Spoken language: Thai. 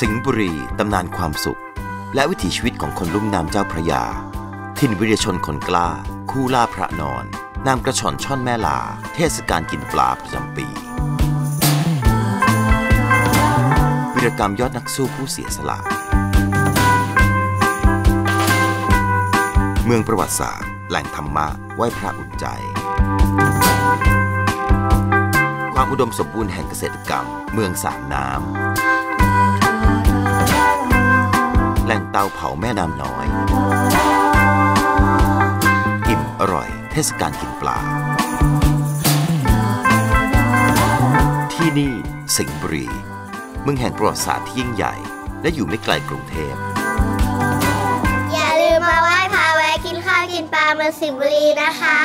สิงห์บุรี ตำนานความสุข และวิถีชีวิตของคนลุ่มน้ำเจ้าพระยาถิ่นวิรชนคนกล้า คู่ล่าพระนอน นามกระชอนช่อนแม่ลา เทศกาลกินปลาประจำปี วิรกรรมยอดนักสู้ผู้เสียสละ เมืองประวัติศาสตร์ แหล่งธรรมะไหว้พระอุ่นใจ ความอุดมสมบูรณ์แห่งเกษตรกรรม เมืองสามน้ำ เตาเผาแม่น้ำน้อย อิ่มอร่อยเทศกาลกินปลา ที่นี่สิงห์บุรีเมืองแห่งประวัติศาสตร์ที่ยิ่งใหญ่ และอยู่ไม่ไกลกรุงเทพ อย่าลืมมาไหว้พระแวะกินข้าวกินปลาเมืองสิงห์บุรีนะคะ